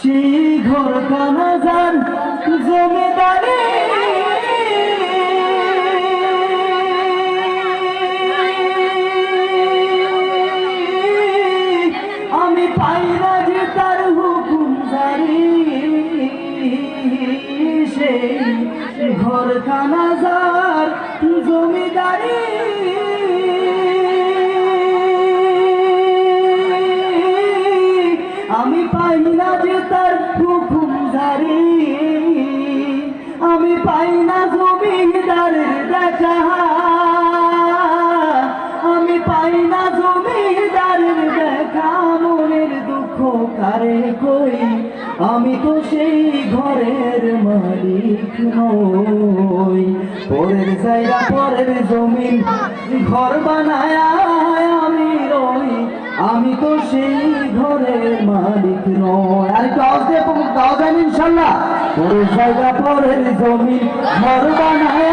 সেই ঘর কানা যান জমিদারি। আমি পাই না যে তার হুকুম জারি সেই ঘর কানা যার জমিদারি। পাই না যে তার হুকুম জারি। আমি পাই না জমিদারের দেখা আমি পাই না জমিদারের দেখা মনের দুঃখ কারে কই আমি তো সেই ঘরের মালিক নই। পরের জায়গা, পরের জমিন ঘর বানায় আমি তো সেই ঘরের মালিক নয় আর গাছ দিয়ে গাছ যান ইনশাল্লাহ। পরের জায়গা পরের জমিন ঘর বানায়